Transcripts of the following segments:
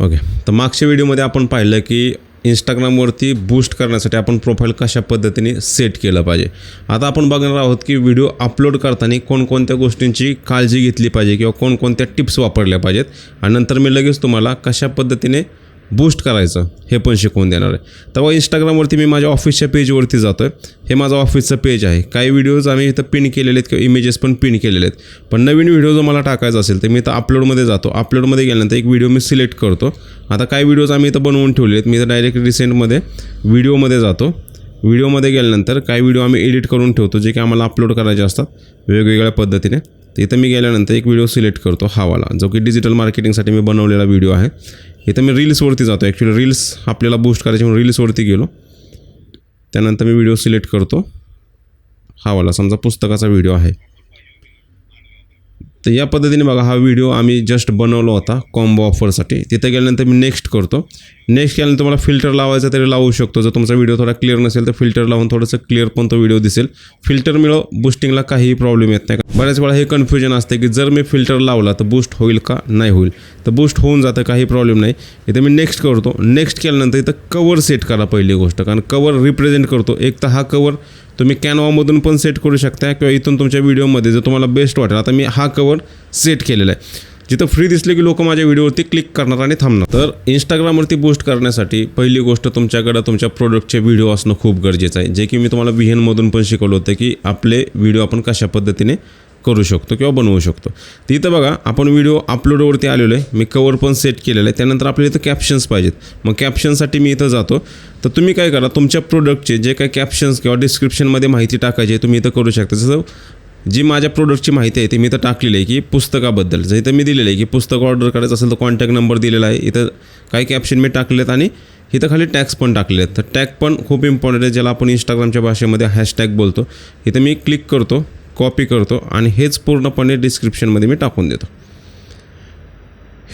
Okay तर मागच्या व्हिडिओमध्ये आपण पाहिलं की इंस्टाग्रामवरती बूस्ट करण्यासाठी आपण प्रोफाईल कशा पद्धतीने सेट केलं पाहिजे. आता आपण बघणार आहोत की व्हिडिओ अपलोड करताना कोणकोणत्या गोष्टींची काळजी घेतली पाहिजे किंवा कोणकोणत्या टिप्स वापरल्या पाहिजेत. आणि नंतर मी लगेच तुम्हाला कशा पद्धतीने बूस्ट करायचं. हे पण शिकवून देणार आहे. तेव्हा इंस्टाग्रामवरती मी माझ्या ऑफिसच्या पेजवरती जातो आहे हे माझं ऑफिसचं पेज आहे. काही व्हिडिओज आम्ही इथं पिन केलेले आहेत किंवा इमेजेस पण पिन केलेले आहेत. पण नवीन व्हिडिओ जर मला टाकायचा असेल तर मी इथं अपलोडमध्ये जातो. अपलोडमध्ये गेल्यानंतर एक व्हिडिओ मी सिलेक्ट करतो. आता काही व्हिडिओज आम्ही इथं बनवून ठेवले आहेत. मी इथं डायरेक्ट रिसेंटमध्ये व्हिडिओमध्ये जातो. व्हिडिओमध्ये गेल्यानंतर काही व्हिडिओ आम्ही एडिट करून ठेवतो जे की आम्हाला अपलोड करायचे असतात. वेगवेगळ्या पद्धतीने. तर इथं मी गेल्यानंतर एक व्हिडिओ सिलेक्ट करतो हा वाला जो की डिजिटल मार्केटिंगसाठी मी बनवलेला व्हिडिओ आहे. इथं मी रील्सवरती जातो. ॲक्च्युली रील्स आपल्याला बूस्ट करायचे म्हणून रील्सवरती गेलो. त्यानंतर मी व्हिडिओ सिलेक्ट करतो. हा वाला समजा पुस्तकाचा व्हिडिओ आहे. तर या पद्धतीने बघा हा व्हिडिओ आम्ही जस्ट बनवला होता कॉम्बो ऑफरसाठी तिथे गेल्यानंतर मी नेक्स्ट करतो. नेक्स्ट केल्यानंतर तुम्हाला फिल्टर लावायचा तरी लावू शकतो. जर तुमचा व्हिडिओ थोडा क्लिअर नसेल तर फिल्टर लावून थोडंसं क्लिअर पण तो व्हिडिओ दिसेल. फिल्टर मिळव बुस्टिंगला काहीही प्रॉब्लेम येत नाही. बऱ्याच वेळा हे कन्फ्युजन असते की जर मी फिल्टर लावला तर बूस्ट होईल का? नाही होईल. तर बूस्ट होऊन जातं काही प्रॉब्लेम नाही. इथं मी नेक्स्ट करतो. नेक्स्ट केल्यानंतर इथं कवर सेट करा पहिली गोष्ट. कारण कवर रिप्रेझेंट करतो. एक तर हा कवर तुम्ही कॅनवामधून पण सेट करू शकता किंवा इथून तुमच्या व्हिडिओमध्ये जर तुम्हाला बेस्ट वाटेल. आता मी हा कवर सेट केलेला आहे. जिथं फ्री दिसले की लोक माझ्या व्हिडिओवरती क्लिक करणार आणि थांबणार. तर इंस्टाग्रामवरती बूस्ट करण्यासाठी पहिली गोष्ट तुमच्याकडं तुमच्या प्रोडक्टचे व्हिडिओ असणं खूप गरजेचं आहे. जे की मी तुम्हाला विहनमधून पण शिकवलं होतं की आपले व्हिडिओ आपण कशा पद्धतीने करू शकतो किंवा बनवू शकतो. तर इथं बघा आपण व्हिडिओ अपलोडवरती आलेलो आहे. मी कवर पण सेट केलेलं आहे. त्यानंतर आपल्याला इथं कॅप्शन्स पाहिजेत. मग कॅप्शनसाठी मी इथं जातो. तर तुम्ही काय करा तुमच्या प्रोडक्टचे जे काही कॅप्शन्स किंवा डिस्क्रिप्शनमध्ये माहिती टाकायची आहे तुम्ही इथं करू शकता. जसं जी माझ्या प्रोडक्टची माहिती आहे ती मी इथं टाकलेली आहे की पुस्तकाबद्दल. जर इथं मी दिलेलं आहे की पुस्तक ऑर्डर करायचं असेल तर कॉन्टॅक्ट नंबर दिलेला आहे. इथं काही कॅप्शन मी टाकले आहेत आणि इथं खाली टॅक्स पण टाकले आहेत. तर टॅग पण खूप इम्पॉर्टंट आहे ज्याला आपण इंस्टाग्रामच्या भाषेमध्ये हॅशटॅग बोलतो. इथं मी क्लिक करतो. कॉपी करतो आणि हेच पूर्णपणे डिस्क्रिप्शनमध्ये मी टाकून देतो.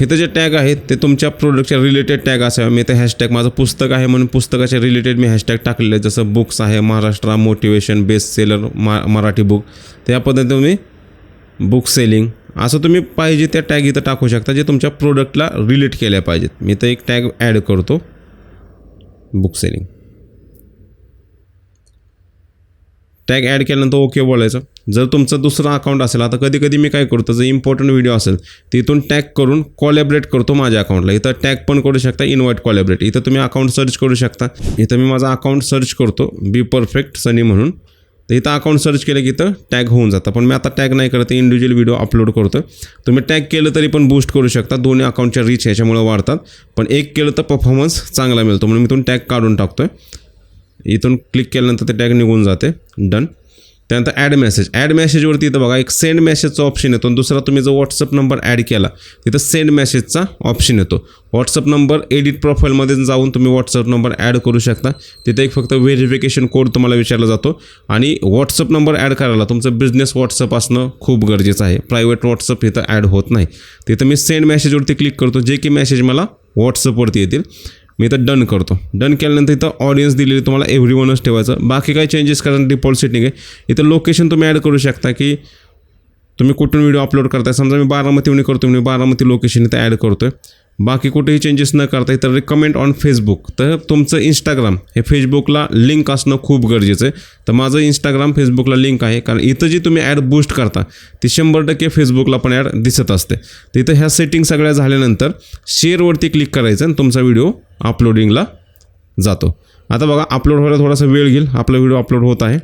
इथं जे टॅग आहेत ते तुमच्या प्रोडक्टच्या रिलेटेड टॅग असावे. मी ते हॅशटॅग माझं पुस्तक आहे म्हणून पुस्तकाच्या रिलेटेड मी हॅशटॅग टाकलेले जसं बुक्स आहे महाराष्ट्र मोटिवेशन बेस्ट सेलर मा मराठी बुक त्या पद्धतीने तुम्ही बुक सेलिंग असं तुम्ही पाहिजे त्या टॅग इथं टाकू शकता जे तुमच्या प्रोडक्टला रिलेट केल्या पाहिजेत. मी तर एक टॅग ॲड करतो. बुक सेलिंग टॅग ॲड केल्यानंतर ओके बोलायचं. जर तुमचं दुसरं अकाउंट असेल आता कधी कधी मी काय करतो जर इम्पॉर्टंट व्हिडिओ असेल तिथून टॅग करून कॉलॅबरेट करतो माझ्या अकाउंटला इथं टॅग पण करू शकता इन्व्हाइट कॉलॅबरेट इथं तुम्ही अकाउंट सर्च करू शकता. इथं मी माझा अकाउंट सर्च करतो बी परफेक्ट सनी म्हणून. तर इथं अकाउंट सर्च केलं की इथं टॅग होऊन जातं. पण मी आता टॅग नाही करत इंडिव्हिज्युअल व्हिडिओ अपलोड करतो. तुम्ही टॅग केलं तरी पण बूस्ट करू शकता. दोन्ही अकाउंटच्या रीच ह्याच्यामुळे वाढतात. पण एक केलं तर परफॉर्मन्स चांगला मिळतो. म्हणून मी इथून टॅग काढून टाकतो आहे इथून क्लिक केल्यानंतर ते टॅग निघून जाते. डन त्यानंतर ॲड मेसेज ॲड मेसेजवरती इथं बघा एक सेंड मेसेजचा ऑप्शन येतो. दुसरा तुम्ही जो व्हॉट्सअप नंबर ॲड केला तिथं सेंड मेसेजचा ऑप्शन येतो. व्हॉट्सअप नंबर एडिट प्रोफाईलमध्ये जाऊन तुम्ही व्हॉट्सअप नंबर ॲड करू शकता. तिथे एक फक्त व्हेरिफिकेशन कोड तुम्हाला विचारला जातो. आणि व्हॉट्सअप नंबर ॲड करायला तुमचं बिझनेस व्हॉट्सअप असणं खूप गरजेचं आहे. प्रायव्हेट व्हॉट्सअप इथं ॲड होत नाही. तिथं मी सेंड मेसेजवरती क्लिक करतो. जे की मेसेज मला व्हॉट्सअपवरती येतील. मी इथं डन करतो. डन केल्यानंतर इथं ऑडियन्स दिलेली तुम्हाला एव्हरी वनच ठेवायचं. बाकी काही चेंजेस करायचं डिफॉल्ट सेटिंग आहे. इथं लोकेशन तुम्ही ॲड करू शकता की तुम्ही कुठून व्हिडिओ अपलोड करताय? समजा मी बारामतीहून करतो मी बारामती लोकेशन इथं ॲड करतो आहे बाकी कुठेही चेंजेस न करता तर रिकमेंड ऑन फेसबुक तर तुमचं इंस्टाग्राम हे फेसबुकला लिंक असणं खूप गरजेचं आहे. तर माझं इंस्टाग्राम फेसबुकला लिंक आहे. कारण इथं जी तुम्ही ॲड बूस्ट करता ती शंभर टक्के फेसबुकला पण ॲड दिसत असते. तर इथं ह्या सेटिंग सगळ्या झाल्यानंतर शेअरवरती क्लिक करायचं आणि तुमचा व्हिडिओ अपलोडिंगला जातो. आता बघा अपलोड व्हायला थोडासा वेळ घेईल. आपला व्हिडिओ अपलोड होत आहे.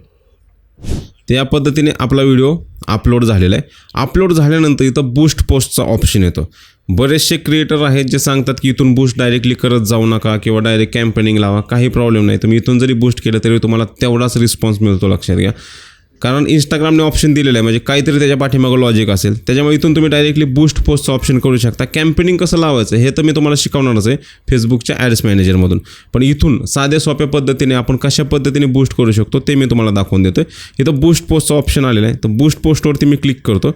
त्या पद्धतीने आपला व्हिडिओ अपलोड झालेला आहे. अपलोड झाल्यानंतर इथं बूस्ट पोस्टचा ऑप्शन येतो. बरेचसे क्रिएटर आहेत जे सांगतात की इथून बूस्ट डायरेक्टली करत जाऊ नका किंवा डायरेक्ट कॅम्पेनिंग लावा. काही प्रॉब्लेम नाही. तुम्ही इथून जरी बूस्ट केलं तरी तुम्हाला तेवढाच रिस्पॉन्स मिळतो लक्षात घ्या. कारण इंस्टाग्रामने ऑप्शन दिलेलं आहे. म्हणजे काहीतरी त्याच्या पाठीमागं लॉजिक असेल. त्याच्यामुळे इथून तुम्ही डायरेक्टली बूस्ट पोस्टचं ऑप्शन करू शकता. कॅम्पेनिंग कसं लावायचं हे तर मी तुम्हाला शिकवणारच आहे फेसबुकच्या ॲड्स मॅनेजरमधून पण इथून साध्या सोप्या पद्धतीने आपण कशा पद्धतीने बूस्ट करू शकतो ते मी तुम्हाला दाखवून देतो इथं बूस्ट पोस्टचं ऑप्शन आलेलं आहे. तर बूस्ट पोस्टवरती मी क्लिक करतो.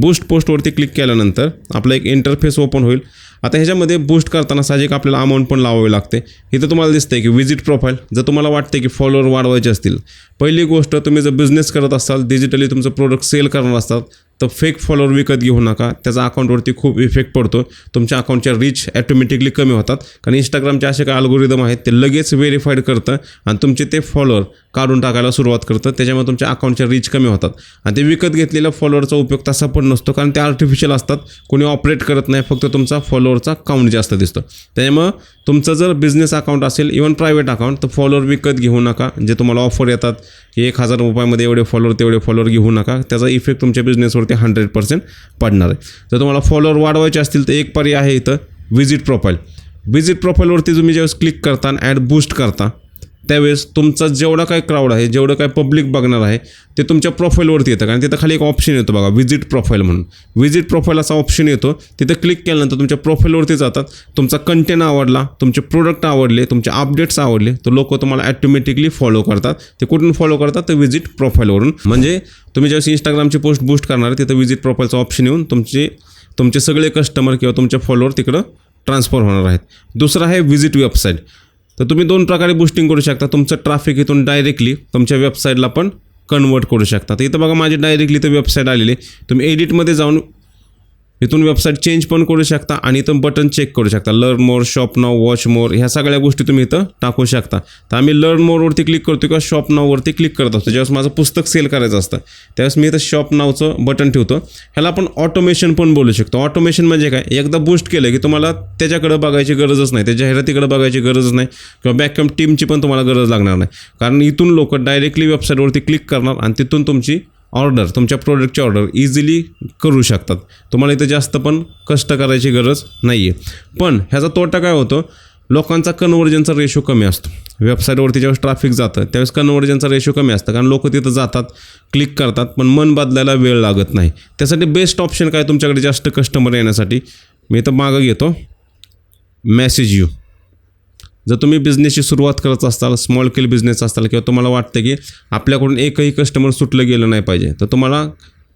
बूस्ट पोस्टवरती क्लिक केल्यानंतर आपला एक इंटरफेस ओपन होईल. आता ह्याच्यामध्ये बूस्ट करताना साहजिक आपल्याला अमाऊंट पण लावावी लागते. इथं तुम्हाला दिसतंय की विजिट प्रोफाईल जर तुम्हाला वाटते की फॉलोअर वाढवायचे असतील पहिली गोष्ट तुम्ही जर बिझनेस करत असाल डिजिटली तुमचं प्रोडक्ट सेल करणार असतात तर फेक फॉलोअर विकत घेऊ नका. त्याचा अकाउंटवरती खूप इफेक्ट पडतो. तुमच्या अकाउंटच्या रीच ॲटोमॅटिकली कमी होतात. कारण इंस्टाग्रामचे असे काय अल्गोरिदम आहेत ते लगेच व्हेरीफाईड करतं आणि तुमचे ते फॉलोअर काढून टाकायला सुरुवात करतं त्याच्यामुळे तुमच्या अकाउंटच्या रीच कमी होतात. आणि ते विकत घेतलेल्या फॉलोअरचा उपयोग तसा पण नसतो कारण ते आर्टिफिशियल असतात. कोणी ऑपरेट करत नाही फक्त तुमचा फॉलोअरचा काउंट जास्त दिसतो. त्याच्यामुळं तुमचं जर बिझनेस अकाउंट असेल इवन प्रायव्हेट अकाउंट तर फॉलोअर विकत घेऊ नका. जे तुम्हाला ऑफर येतात एक हजार रुपयामध्ये एवढे फॉलोअर तेवढे फॉलोअर घेऊ नका. त्याचा इफेक्ट तुमच्या बिझनेसवरती हंड्रेड पर्सेंट पडणार आहे. जर तुम्हाला फॉलोअर वाढवायचे असतील तर एक पर्याय आहे इथं विजिट प्रोफाईल विजिट प्रोफाईलवरती तुम्ही ज्यावेळेस क्लिक करता आणि ॲड बूस्ट करता त्यावेळेस तुमचा जेवढा काय क्राऊड आहे जेवढं काय पब्लिक बघणार आहे ते तुमच्या प्रोफाईलवरती येतं. कारण तिथं खाली एक ऑप्शन येतो बघा विजिट प्रोफाईल म्हणून. विजिट प्रोफाईल असा ऑप्शन येतो. तिथं क्लिक केल्यानंतर तुमच्या प्रोफाईलवरती जातात. तुमचा कंटेंट आवडला तुमचे प्रोडक्ट आवडले तुमचे अपडेट्स आवडले तर लोक तुम्हाला ॲटोमॅटिकली फॉलो करतात. ते कुठून फॉलो करतात? तर विजिट प्रोफाईलवरून म्हणजे तुम्ही ज्यावेळेस इंस्टाग्रामची पोस्ट बूस्ट करणार आहे तिथं विजिट प्रोफाईलचा ऑप्शन येऊन तुमचे तुमचे सगळे कस्टमर किंवा तुमचे फॉलोअर तिकडं ट्रान्सफर होणार आहेत. दुसरं आहे विजिट वेबसाईट तर तुम्ही दोन प्रकारे बुस्टिंग करू शकता तुमचं ट्रॅफिक इथून डायरेक्टली तुमच्या वेबसाईटला पण कन्वर्ट करू शकता तर इथं बघा माझी डायरेक्टली तर वेबसाईट आलेली आहे. तुम्ही एडिटमध्ये जाऊन इथून वेबसाईट चेंज पण करू शकता आणि इथं बटन चेक करू शकता. Learn more shop now watch more ह्या सगळ्या गोष्टी तुम्ही इथं टाकू शकता. तर आम्ही लर्न मोरवरती क्लिक करतो किंवा शॉप नाववरती क्लिक करत असतो. ज्यावेळेस माझं पुस्तक सेल करायचं असतं त्यावेळेस मी इथं शॉप नावचं बटन ठेवतो. ह्याला आपण ऑटोमेशन पण बोलू शकतो. ऑटोमेशन म्हणजे काय? एकदा बूस्ट केलं की तुम्हाला त्याच्याकडे बघायची गरजच नाही त्या जाहिरातीकडे बघायची गरजच नाही किंवा बॅकअप टीमची पण तुम्हाला गरज लागणार नाही. कारण इथून लोक डायरेक्टली वेबसाईटवरती क्लिक करणार आणि तिथून तुमची ऑर्डर तुमच्या प्रोडक्टची ऑर्डर इझिली करू शकतात. तुम्हाला इथं जास्त पण कष्ट करायची गरज नाही आहे पण ह्याचा तोटा काय होतो? लोकांचा कन्वर्जनचा रेशो कमी असतो. वेबसाईटवरती ज्यावेळेस ट्रॅफिक जातं त्यावेळेस कन्वर्जनचा रेशो कमी असतं. कारण लोक तिथं जातात क्लिक करतात पण मन बदलायला वेळ लागत नाही. त्यासाठी बेस्ट ऑप्शन काय तुमच्याकडे जास्त कस्टमर येण्यासाठी? मी इथं मागं घेतो. मॅसेज यू जर तुम्ही बिझनेसची सुरुवात करत असाल स्मॉल स्केल बिझनेस असाल किंवा तुम्हाला वाटतं की आपल्याकडून एकही कस्टमर सुटलं गेलं नाही पाहिजे तर तुम्हाला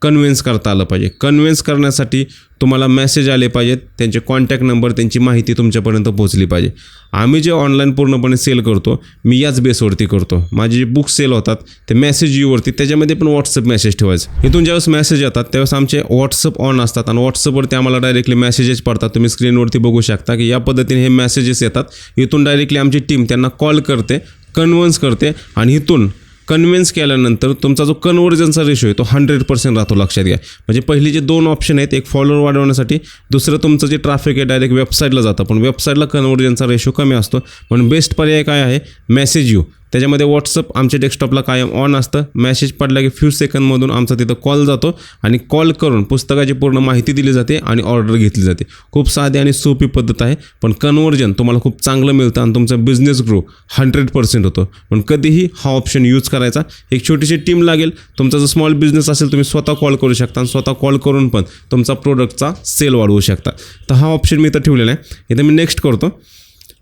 कन्व्हिन्स करता आलं पाहिजे. कन्व्हिन्स करण्यासाठी तुम्हाला मेसेज आले पाहिजेत. त्यांचे कॉन्टॅक्ट नंबर त्यांची माहिती तुमच्यापर्यंत पोहोचली पाहिजे. आम्ही जे ऑनलाईन पूर्णपणे सेल करतो मी याच बेसवरती करतो. माझे जे बुक सेल होतात ते मेसेज यूवरती त्याच्यामध्ये पण व्हॉट्सअप मेसेज ठेवायचं. इथून ज्यावेळेस मेसेज येतात त्यावेळेस आमचे व्हॉट्सअप ऑन असतात आणि व्हॉट्सअपवरती आम्हाला डायरेक्टली मेसेजेस पडतात. तुम्ही स्क्रीनवरती बघू शकता की या पद्धतीने हे मेसेजेस येतात. इथून डायरेक्टली आमची टीम त्यांना कॉल करते कन्व्हन्स करते आणि इथून कन्व्हिन्स केल्यानंतर तुमचा जो कन्वर्जनचा रेशो आहे तो हंड्रेड पर्सेंट राहतो लक्षात घ्या. म्हणजे पहिली जे दोन ऑप्शन आहेत एक फॉलोअर वाढवण्यासाठी दुसरं तुमचं जे ट्रॅफिक आहे डायरेक्ट वेबसाईटला जातं. पण वेबसाईटला कन्वर्जनचा रेशो कमी असतो. पण बेस्ट पर्याय काय आहे? मेसेज यू त्याच्यामध्ये व्हॉट्सअप आमच्या डेस्कटॉपला कायम ऑन असतं. मॅसेज पडला की फ्यू सेकंदमधून आमचा तिथं कॉल जातो आणि कॉल करून पुस्तकाची पूर्ण माहिती दिली जाते आणि ऑर्डर घेतली जाते. खूप साधी आणि सोपी पद्धत आहे पण कन्वर्जन तुम्हाला खूप चांगलं मिळतं आणि तुमचा बिझनेस ग्रो हंड्रेड पर्सेंट होतो. पण कधीही हा ऑप्शन यूज करायचा. एक छोटीशी टीम लागेल. तुमचा जर स्मॉल बिझनेस असेल तुम्ही स्वतः कॉल करू शकता आणि स्वतः कॉल करून पण तुमचा प्रोडक्टचा सेल वाढवू शकता. तर हा ऑप्शन मी इथं ठेवलेला आहे. इथं मी नेक्स्ट करतो.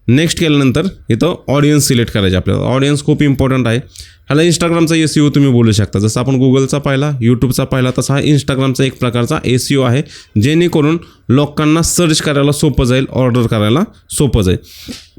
नेक्स्ट केल्यानंतर इथं ऑडियन्स सिलेक्ट करायचे आपल्याला. ऑडियन्स खूप इम्पॉर्टंट आहे. ह्याला इंस्टाग्रामचा एस यू तुम्ही बोलू शकता. जसं आपण गुगलचा पाहिला यूट्यूबचा पाहिला तसा हा इंस्टाग्रामचा एक प्रकारचा ए सी यू आहे जेणेकरून लोकांना सर्च करायला सोपं जाईल ऑर्डर करायला सोपं जाईल.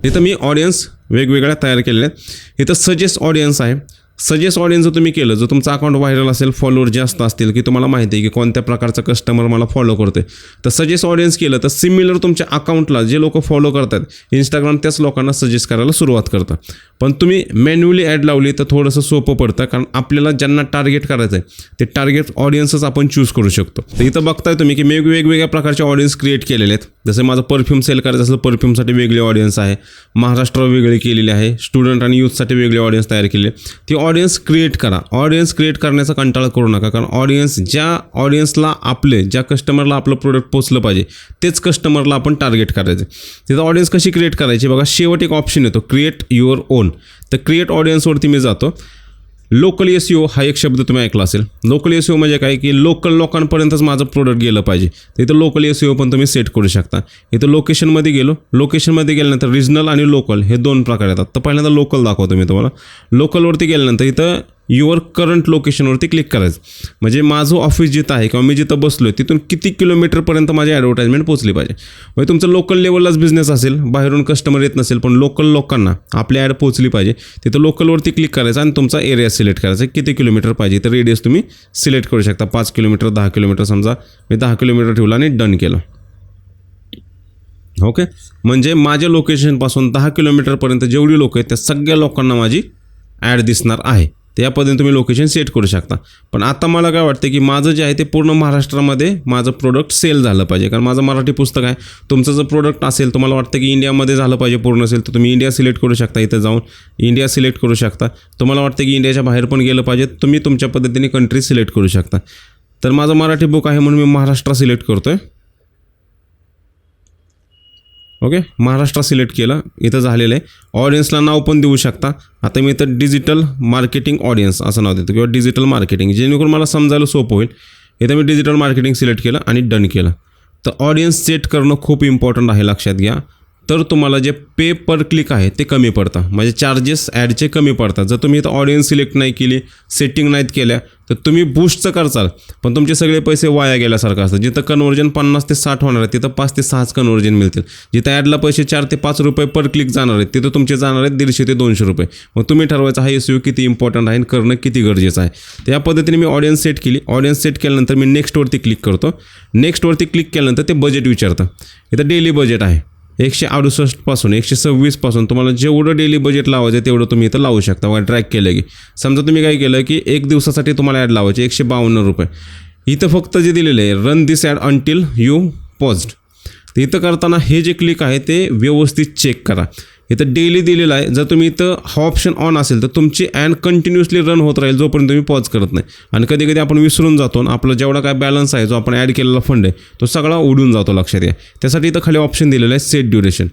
इथं मी ऑडियन्स वेगवेगळ्या तयार केलेल्या आहेत. इथं सजेस्ट ऑडियन्स आहे. सजेस्ट ऑडियन्स जर तुम्ही केलं जर तुमचं अकाउंट व्हायरल असेल फॉलोअर जास्त असतील की तुम्हाला माहिती आहे की कोणत्या प्रकारचा कस्टमर मला फॉलो करते तर सजेस्ट ऑडियन्स केलं तर सिमिलर तुमच्या अकाउंटला जे लोक फॉलो करतात इंस्टाग्राम त्याच लोकांना सजेस्ट करायला सुरुवात करतं. पण तुम्ही मॅन्युअली ॲड लावली तर थोडंसं सोपं पडतं कारण आपल्याला ज्यांना टार्गेट करायचं आहे ते टार्गेट ऑडियन्सच आपण चूज करू शकतो. तर इथं बघताय तुम्ही की मी वेगवेगळ्या प्रकारचे ऑडियन्स क्रिएट केलेले आहेत. जसं माझं परफ्यूम सेल करायचं असेल परफ्यूमसाठी वेगळी ऑडियन्स आहे. महाराष्ट्र वेगळी केलेली आहे. स्टुडंट आणि यूथसाठी वेगळी ऑडियन्स तयार केली ती ऑडियन्स क्रिएट करा. ऑडियन्स क्रिएट करण्याचा कंटाळा करू नका. कारण ऑडियन्स ज्या ऑडियन्सला आपले ज्या कस्टमरला आपलं प्रोडक्ट पोचलं पाहिजे तेच कस्टमरला आपण टार्गेट करायचं. तिथं ऑडियन्स कशी क्रिएट करायची? बघा शेवट एक ऑप्शन येतो. क्रिएट युअर ओन तर क्रिएट ऑडियन्सवरती मी जातो. लोकल एस ओ हा एक शब्द तुम्ही ऐकला असेल. लोकल एस यू म्हणजे काय? की लोकल लोकांपर्यंतच माझं प्रोडक्ट गेलं पाहिजे. तर इथं लोकल एस ओ पण तुम्ही सेट करू शकता. इथं लोकेशनमध्ये गेलो. लोकेशनमध्ये गेल्यानंतर रिजनल आणि लोकल हे दोन प्रकार येतात. तर पहिल्यांदा लोकल दाखवतो मी तुम्हाला. लोकलवरती गेल्यानंतर इथं युअर करंट लोकेशनवरती क्लिक करायचं. म्हणजे माझं ऑफिस जिथं आहे किंवा मी जिथं बसलो आहे तिथून किती किलोमीटरपर्यंत माझी ॲडव्हर्टाईजमेंट पोचली पाहिजे. म्हणजे तुमचं लोकल लेवललाच बिझनेस असेल बाहेरून कस्टमर येत नसेल पण लोकल लोकांना आपली ॲड पोचली पाहिजे. तिथं लोकलवरती क्लिक करायचं आणि तुमचा एरिया सिलेक्ट करायचा. किती किलोमीटर पाहिजे तर रेडियस तुम्ही सिलेक्ट करू शकता. पाच किलोमीटर दहा किलोमीटर समजा मी दहा किलोमीटर ठेवलं आणि डन केलं. ओके म्हणजे माझ्या लोकेशनपासून दहा किलोमीटरपर्यंत जेवढी लोक आहेत त्या सगळ्या लोकांना माझी ॲड दिसणार आहे. त्या पद्धतीने तुम्ही लोकेशन सेट करू शकता. पण आता मला काय वाटतं की माझं जे आहे ते पूर्ण महाराष्ट्रामध्ये माझं प्रोडक्ट सेल झालं पाहिजे. कारण माझं मराठी पुस्तक आहे. तुमचं जर प्रोडक्ट असेल तुम्हाला वाटतं की इंडियामध्ये झालं पाहिजे पूर्ण असेल तर तुम्ही इंडिया सिलेक्ट करू शकता इथं जाऊन. इंडिया सिलेक्ट करू शकता. तुम्हाला वाटतं की इंडियाच्या बाहेर पण गेलं पाहिजे. तुम्ही तुमच्या पद्धतीने कंट्री सिलेक्ट करू शकता. तर माझं मराठी बुक आहे म्हणून मी महाराष्ट्र सिलेक्ट करतो आहे ओके? महाराष्ट्र सिलेक्ट केलं. इथं झालेलं आहे. ऑडियन्सला नाव पण देऊ शकता. आता मी इथं डिजिटल मार्केटिंग ऑडियन्स असं नाव देतो. किंवा डिजिटल मार्केटिंग जेणेकरून मला समजायला सोपं होईल. इथं मी डिजिटल मार्केटिंग सिलेक्ट केलं आणि डन केलं. तर ऑडियन्स सेट करणं खूप इम्पॉर्टंट आहे लक्षात घ्या. तर तुम्हाला जे पे पर क्लिक आहे ते कमी पडतं. म्हणजे चार्जेस ॲडचे कमी पडतात. जर तुम्ही इथं ऑडियन्स सिलेक्ट नाही केली सेटिंग नाहीत केल्या तर तुम्ही बूस्टचं करचाल. पण तुमचे सगळे पैसे वाया गेल्यासारखं असतं. जिथं कन्वर्जन पन्नास ते साठ होणार आहे तिथं पाच ते सहाच कन्वर्जन मिळतील. जिथं ॲडला पैसे चार ते पाच रुपये पर क्लिक जाणार आहेत तिथं तुमचे जाणार आहेत दीडशे ते दोनशे रुपये. मग तुम्ही ठरवायचं हा एस यू किती इम्पॉर्टंट आहे आणि करणं किती गरजेचं आहे. तर या पद्धतीने मी ऑडियन्स सेट केली. ऑडियन्स सेट केल्यानंतर मी नेक्स्टवरती क्लिक करतो. नेक्स्टवरती क्लिक केल्यानंतर ते बजेट विचारतं. इथं डेली बजेट आहे. एकशे अडुसष्टपासून एकशे सव्वीसपासून तुम्हाला जेवढं डेली बजेट लावायचं आहे तेवढं तुम्ही इथं लावू शकता. बघा ट्रॅक केलं की. समजा तुम्ही काय केलं की एक दिवसासाठी तुम्हाला ॲड लावायचे एकशे बावन्न रुपये. इथं फक्त जे दिलेलं आहे run this ad until you paused तर इथं करताना हे जे क्लिक आहे ते व्यवस्थित चेक करा. इथं डेली दिलेलं आहे. जर तुम्ही इथं हा ऑप्शन ऑन असेल तर तुमची अँड कंटिन्युअसली रन होत राहील जोपर्यंत तुम्ही पॉज करत नाही. आणि कधी कधी आपण विसरून जातो आणि आपला जेवढा काय बॅलन्स आहे जो आपण ॲड केलेला फंड आहे तो सगळा उडून जातो लक्षात घ्या. त्यासाठी इथं खाली ऑप्शन दिलेलं आहे सेट ड्युरेशन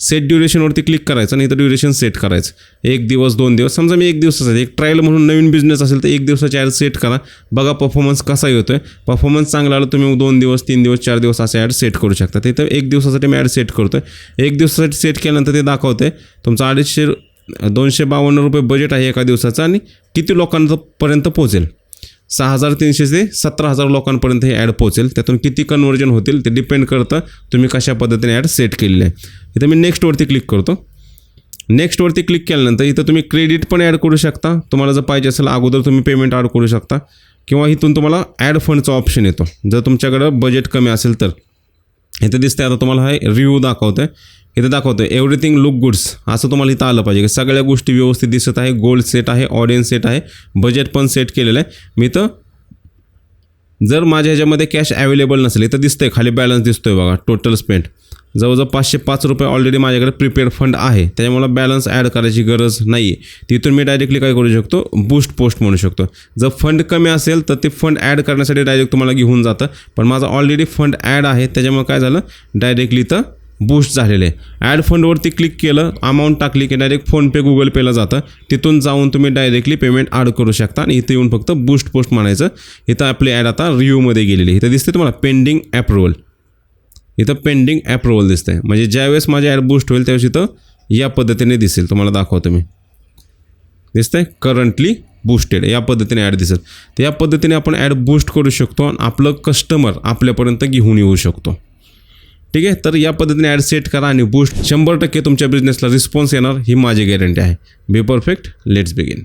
सेट ड्युरेशनवरती क्लिक करायचं नाही तर ड्युरेशन सेट करायचं. एक दिवस दोन दिवस समजा मी एक दिवसाचा एक ट्रायल म्हणून नवीन बिझनेस असेल तर एक दिवसाच्या ॲड सेट करा. बघा परफॉर्मन्स कसा येतो आहे परफॉर्मन्स चांगला आला तुम्ही दोन दिवस तीन दिवस चार दिवस असे ॲड सेट करू शकता. तिथं एक दिवसासाठी मी ॲड सेट करतो आहे एक दिवसासाठी सेट केल्यानंतर ते दाखवते तुमचं अडीचशे दोनशे बावन्न रुपये बजेट आहे एका दिवसाचं आणि किती लोकांपर्यंत पोहोचेल? सहा हजार तीनशे ते सतरा हजार लोकांपर्यंत हे ॲड पोहोचेल. त्यातून किती कन्वर्जन होतील ते डिपेंड करतं तुम्ही कशा पद्धतीने ॲड सेट केलेली आहे. इथं मी नेक्स्टवरती क्लिक करतो. नेक्स्टवरती क्लिक केल्यानंतर इथं तुम्ही क्रेडिट पण ॲड करू शकता. तुम्हाला जर पाहिजे असेल अगोदर तुम्ही पेमेंट ॲड करू शकता. किंवा इथून तुम्हाला ॲड फंडचा ऑप्शन येतो. जर तुमच्याकडं बजेट कमी असेल तर. इथं दिसतंय आता तुम्हाला हा रिव्ह्यू दाखवतं आहे इथं दाखवतो एव्हरीथिंग लुक गुड्स असं तुम्हाला इथं आलं पाहिजे. की सगळ्या गोष्टी व्यवस्थित दिसत आहे. गोल्ड सेट आहे ऑडियन्स सेट आहे. बजेट पण सेट केलेलं आहे. मी तर जर माझ्या ह्याच्यामध्ये कॅश अवेलेबल नसेल इथं दिसतंय खाली बॅलन्स दिसतोय बघा टोटल स्पेंड जवळजवळ पाचशे पाच रुपये ऑलरेडी माझ्याकडे प्रिपेड फंड आहे. त्याच्यामुळे बॅलन्स ॲड करायची गरज नाही आहे तिथून मी डायरेक्टली काय करू शकतो? बूस्ट पोस्ट म्हणू शकतो. जर फंड कमी असेल तर ते फंड ॲड करण्यासाठी डायरेक्ट तुम्हाला घेऊन जातं. पण माझा ऑलरेडी फंड ॲड आहे. त्याच्यामुळे काय झालं? डायरेक्टली तर बूस्ट झालेले आहे. ॲड फंडवरती क्लिक केलं अमाऊंट टाकली की डायरेक्ट फोनपे गुगल पेला जातं. तिथून जाऊन तुम्ही डायरेक्टली पेमेंट ॲड करू शकता आणि इथे येऊन फक्त बूस्ट पोस्ट म्हणायचं. इथं आपली ॲड आता रिव्ह्यूमध्ये गेलेली इथं दिसते तुम्हाला पेंडिंग अप्रुव्हल इथं पेंडिंग अप्रुव्हल दिसतंय. म्हणजे ज्यावेळेस माझी ॲड बूस्ट होईल त्यावेळेस इथं या पद्धतीने दिसेल. तुम्हाला दाखवतो मी. दिसतंय? करंटली बूस्टेड या पद्धतीने ॲड दिसेल. तर या पद्धतीने आपण ॲड बूस्ट करू शकतो आणि आपलं कस्टमर आपल्यापर्यंत घेऊन येऊ शकतो. ठीक आहे? तर या पद्धतीने ॲड सेट करा आणि बूस्ट शंभर टक्के तुमच्या बिझनेसला रिस्पॉन्स येणार ही माझी गॅरंटी आहे. Be perfect let's begin